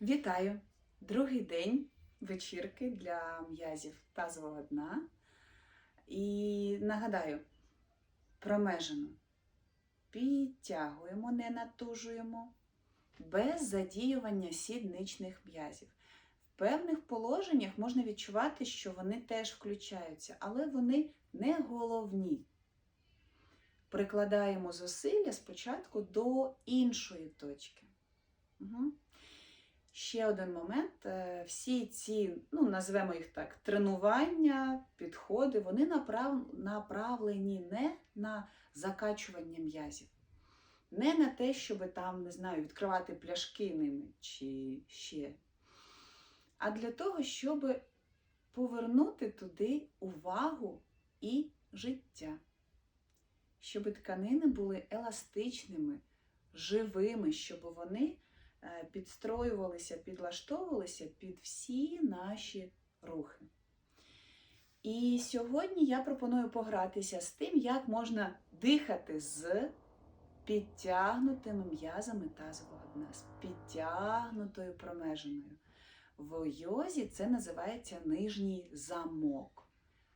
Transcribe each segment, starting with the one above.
Вітаю! Другий день вечірки для м'язів тазового дна. І нагадаю, промежину підтягуємо, не натужуємо, без задіювання сідничних м'язів. В певних положеннях можна відчувати, що вони теж включаються, але вони не головні. Прикладаємо зусилля спочатку до іншої точки. Угу. Ще один момент. Е, Всі ці, ну, назвемо їх так, тренування, підходи, вони направ- направлені не на закачування м'язів, не на те, щоб там, не знаю, відкривати пляшки ними чи ще, а для того, щоб повернути туди увагу і життя, щоб тканини були еластичними, живими, щоб вони підстроювалися, підлаштовувалися під всі наші рухи. І сьогодні я пропоную погратися з тим, як можна дихати з підтягнутими м'язами тазового дна, з підтягнутою промежиною. В йозі це називається нижній замок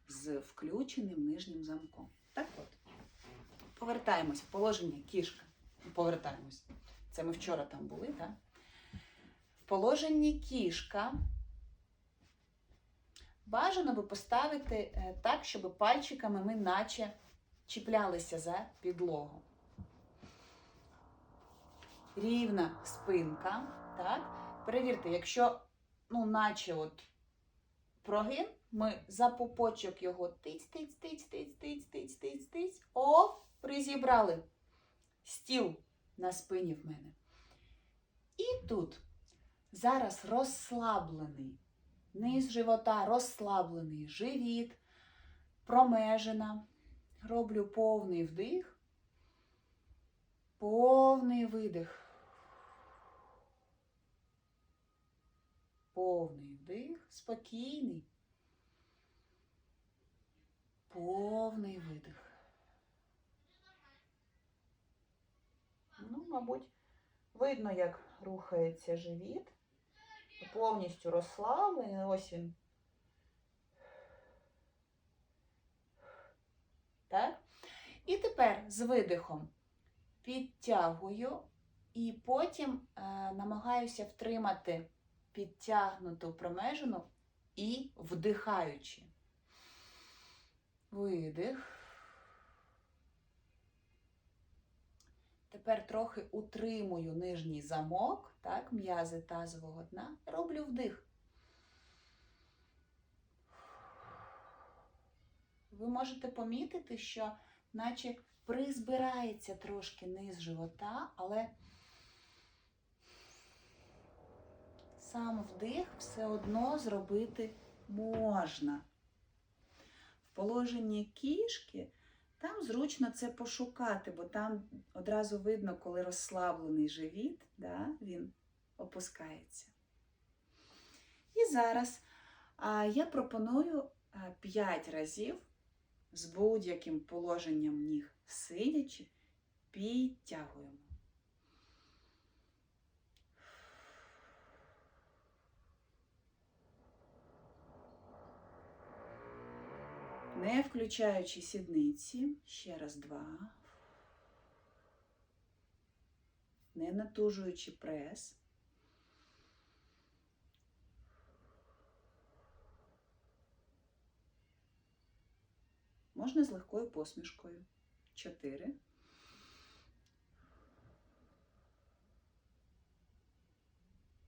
з включеним нижнім замком. Так от, повертаємось в положення кішка. Повертаємось. Це ми вчора там були, так? Положенні кішка бажано би поставити е, так, щоб пальчиками ми наче чіплялися за підлогу. Рівна спинка. Так? Перевірте, якщо, ну, наче от прогин, ми за пупочок його тиць, тиць, тиць, тиць, тиць, тиць, тиць, тиць. О, призібрали. Стіл на спині в мене. І тут зараз розслаблений низ живота, розслаблений живіт, промежина. Роблю повний вдих, повний видих. Повний вдих, спокійний. Повний видих. Ну, мабуть, видно, як рухається живіт. Повністю розслаблений. Ось він. Так? І тепер з видихом підтягую і потім е, намагаюся втримати підтягнуту промежину і вдихаючи. Видих. Тепер трохи утримую нижній замок, так, м'язи тазового дна. Роблю вдих. Ви можете помітити, що наче призбирається трошки низ живота, але сам вдих все одно зробити можна. В положенні кішки там зручно це пошукати, бо там одразу видно, коли розслаблений живіт, да, він опускається. І зараз я пропоную 5 разів з будь-яким положенням ніг сидячи, підтягуємо. Не включаючи сідниці, ще раз два. Не натужуючи прес. Можна з легкою посмішкою. Чотири.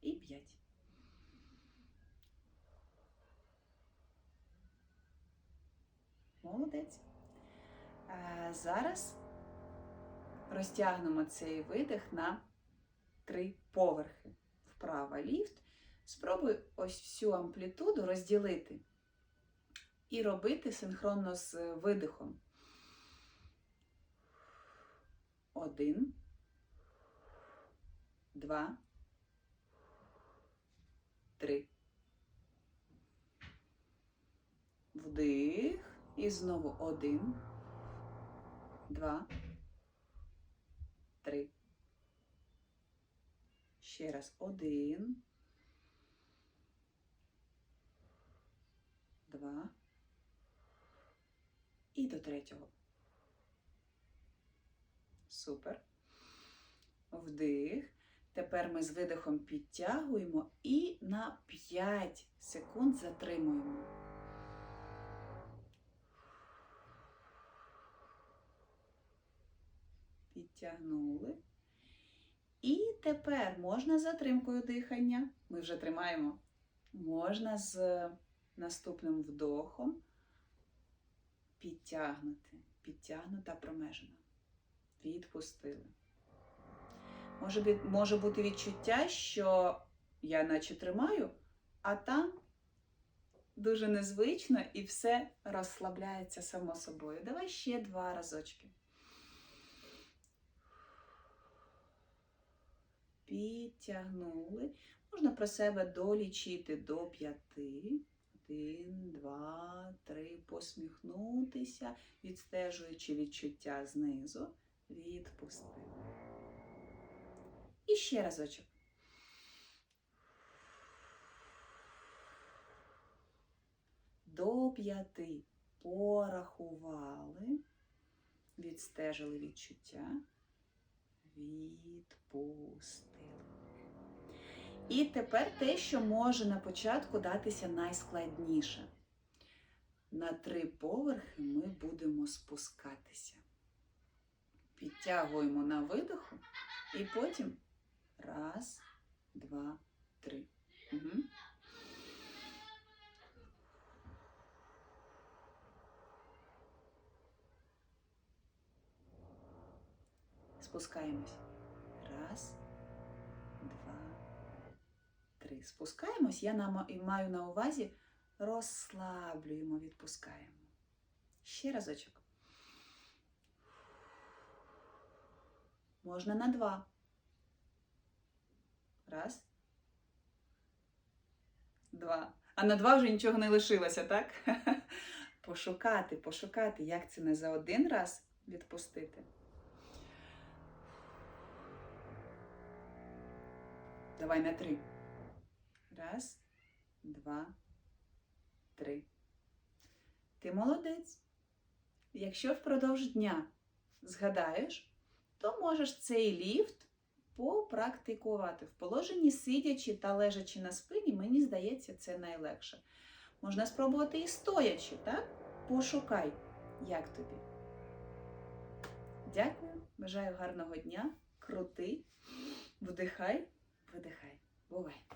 І п'ять. Молодець. Зараз розтягнемо цей видих на три поверхи. Вправо ліфт. Спробуй ось всю амплітуду розділити і робити синхронно з видихом. Один, два, три. І знову один, два, три. Ще раз один. Два. І до третього. Супер. Вдих. Тепер ми з видихом підтягуємо і на 5 секунд затримуємо. Підтягнули. І тепер можна з затримкою дихання. Ми вже тримаємо. Можна з наступним вдохом підтягнути. Підтягнута промежина. Відпустили. Може, може бути відчуття, що я наче тримаю, а там дуже незвично і все розслабляється само собою. Давай ще два разочки. Підтягнули. Можна про себе долічити до п'яти. Один, два, три. Посміхнутися, відстежуючи відчуття знизу. Відпустили. І ще разочок. До п'яти порахували, відстежили відчуття, відпустили. І тепер те, що може на початку датися найскладніше. На три поверхи ми будемо спускатися. Підтягуємо на видоху і потім раз, два, три. Спускаємось. Раз, два, три. Спускаємось. Я маю на увазі розслаблюємо, відпускаємо. Ще разочок. Можна на два. Раз. Два. А на два вже нічого не лишилося, так? Пошукати, пошукати, як це не за один раз відпустити. Давай на три. Раз, два, три. Ти молодець. Якщо впродовж дня згадаєш, то можеш цей ліфт попрактикувати. В положенні сидячи та лежачи на спині, мені здається, це найлегше. Можна спробувати і стоячи, так? Пошукай, як тобі. Дякую, бажаю гарного дня, крути, вдихай, видихай. Бувай!